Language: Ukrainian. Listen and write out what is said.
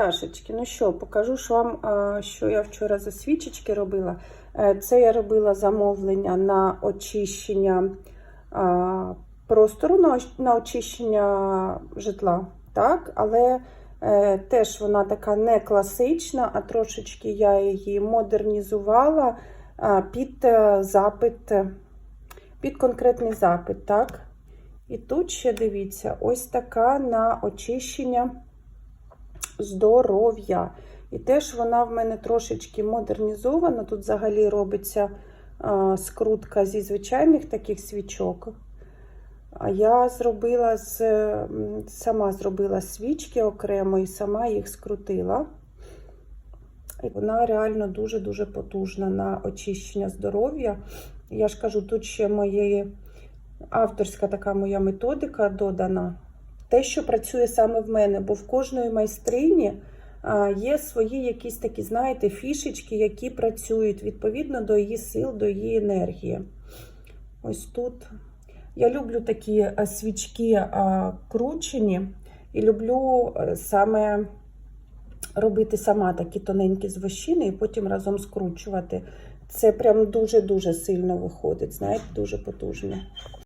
пташечки. Ну що, покажу ж вам, що я вчора за свічечки робила. Е, Це я робила замовлення на очищення простору, на очищення житла. Так? Але е, теж вона така не класична, а трошечки я її модернізувала під е, запит, під конкретний запит. Так? І тут ще дивіться, ось така на очищення здоров'я. І теж вона в мене трошечки модернізована. Тут взагалі робиться скрутка зі звичайних таких свічок. А я зробила з, сама зробила свічки окремо і сама їх скрутила. І вона реально дуже-дуже потужна на очищення здоров'я. Я ж кажу, тут ще моєї авторська така моя методика додана. Те, що працює саме в мене, бо в кожної майстрині є свої якісь такі, знаєте, фішечки, які працюють відповідно до її сил, до її енергії. Ось тут. Я люблю такі свічки кручені і люблю е, саме робити сама такі тоненькі звощини і потім разом скручувати. Це прям дуже-дуже сильно виходить, знаєте, дуже потужно.